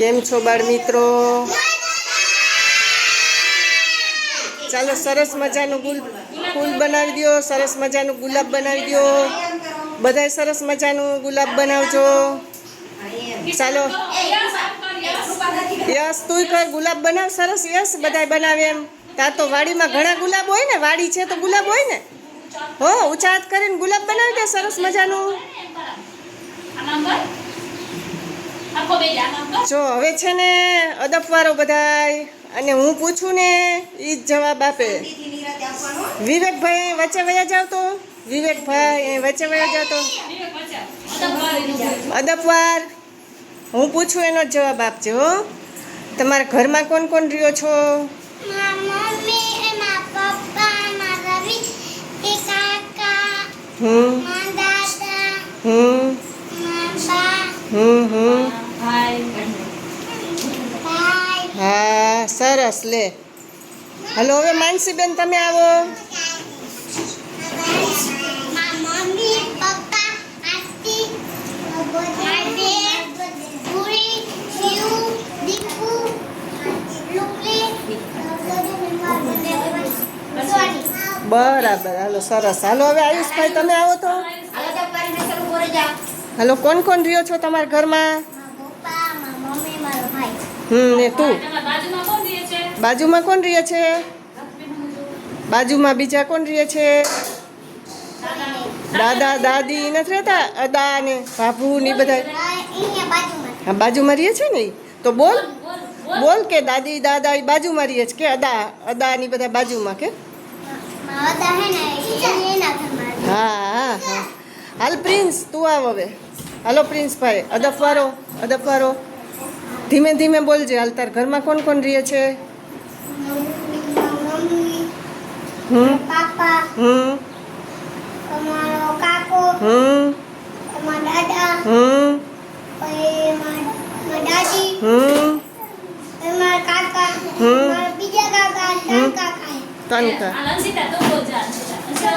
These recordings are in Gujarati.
કેમ છો બાળ મિત્રો? ચાલો સરસ મજાનું ગુલ ફૂલ બનાવી દો સરસ મજાનું ગુલાબ બનાવી દો બધાય સરસ મજાનું ગુલાબ બનાવજો. ચાલો. યસ તું કર ગુલાબ બનાવ? સરસ યસ બધાય બનાવે એમ. ત્યાં તો વાડીમાં ઘણા ગુલાબ હોય ને, વાડી છે તો ગુલાબ હોય ને. હો ઊંચા કરીને ગુલાબ બનાવી દે સરસ મજાનું. જો હવે છે ને અદપવારો બધાય. અને હું પૂછું ને એ જ જવાબ આપે. વિવેકભાઈ વચ્ચે વયા જાવ તો? વિવેકભાઈ એ વચ્ચે વયા જાવ તો? અદપવાર હું પૂછું એનો જ જવાબ આપજો હો. તમારા ઘરમાં કોણ કોણ રહ્યો છો? મારા મમ્મી મારા પપ્પા મારા રવિ કાકા. હમ. સરસ લે. હલો હવે માનસીબેન તમે આવો. બરાબર હાલો સરસ. હાલો હવે આયુષભાઈ તમે આવો તો. હાલો કોણ કોણ રહ્યો છો તમારા ઘરમાં? હમ ને તું. બાજુમાં કોણ રહે છે? બાજુમાં બીજા કોણ રહે છે? દાદા દાદી નથી રહેતા? અદા ને બાપુ ને બધા? બાજુમાં હા બાજુમાં રહીએ છે ને તો બોલ. બોલ કે દાદી દાદા એ બાજુમાં રહીએ છે કે અદા અદા ની બધા બાજુમાં કે? હા હા હા. હાલ પ્રિન્સ તું આવ હવે. હાલો પ્રિન્સ ભાઈ અદફવારો અદફવારો ધીમે ધીમે બોલજે હાલ તાર ઘરમાં કોણ કોણ રહે છે? હમ? પાપા. હમ? અમારો કાકો. હમ? અમારા દાદા. હમ? પછી મારા મારા દાદી. હમ? પછી કાકા. હમ. બીજા કાકા ત્રણ કાકા હે. તનકા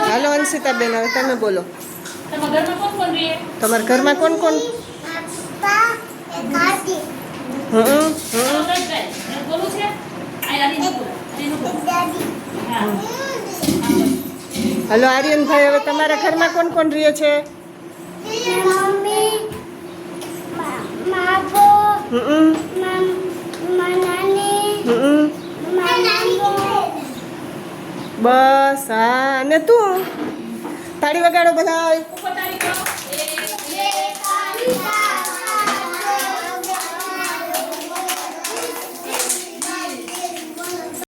હાલો અંશિતાબેન હવે તમે બોલો. તમારા ઘરમાં કોણ કોણ મારા પપ્પા એક કોણ દાદી હાલો, આર્યનભાઈ, હવે તમારા ઘરમાં કોણ કોણ રહે છે? બસ, હા, અને તું? તાળી વગાડો બધા